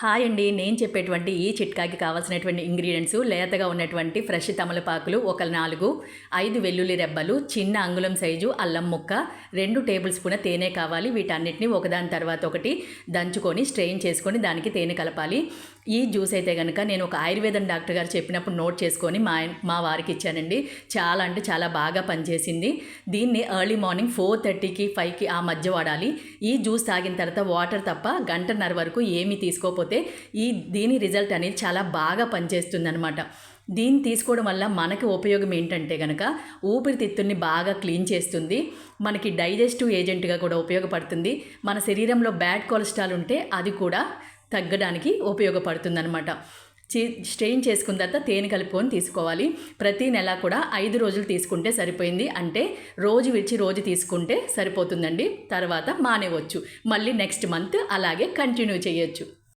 Hi అండి. నేను చెప్పేటువంటి ఈ చిట్కాకి కావాల్సినటువంటి ఇంగ్రీడియంట్స్ లేతగా ఉన్నటువంటి ఫ్రెష్ తమలపాకులు ఒక నాలుగు ఐదు వెల్లుల్లి రెబ్బలు చిన్న అంగుళం సైజు అల్లం ముక్క రెండు టేబుల్ స్పూన్ తేనె కావాలి. వీటన్నిటిని ఒకదాని తర్వాత ఒకటి దంచుకొని స్ట్రెయిన్ చేసుకొని దానికి తేనె కలపాలి. ఈ జ్యూస్ అయితే కనుక నేను ఒక ఆయుర్వేదం డాక్టర్ గారు చెప్పినప్పుడు నోట్ చేసుకొని మా మా వారికి ఇచ్చానండి. చాలా అంటే చాలా బాగా పనిచేసింది. దీన్ని ఎర్లీ మార్నింగ్ ఫోర్ థర్టీకి ఫైవ్కి ఆ మధ్య వాడాలి. ఈ జ్యూస్ తాగిన తర్వాత వాటర్ తప్ప గంటన్నర వరకు ఏమీ తీసుకోకపోతే ఈ దీని రిజల్ట్ అనేది చాలా బాగా పనిచేస్తుంది అనమాట దీన్ని తీసుకోవడం వల్ల మనకి ఉపయోగం ఏంటంటే కనుక ఊపిరితిత్తుల్ని బాగా క్లీన్ చేస్తుంది. మనకి డైజెస్టివ్ ఏజెంట్గా కూడా ఉపయోగపడుతుంది. మన శరీరంలో బ్యాడ్ కొలెస్ట్రాల్ ఉంటే అది కూడా తగ్గడానికి ఉపయోగపడుతుందన్నమాట. స్ట్రెయిన్ చేసుకున్న తర్వాత తేనె కలుపుకొని తీసుకోవాలి. ప్రతి నెల కూడా ఐదు రోజులు తీసుకుంటే సరిపోయింది. అంటే రోజు విడిచి రోజు తీసుకుంటే సరిపోతుందండి. తర్వాత మానేవచ్చు. మళ్ళీ నెక్స్ట్ మంత్ అలాగే కంటిన్యూ చేయొచ్చు.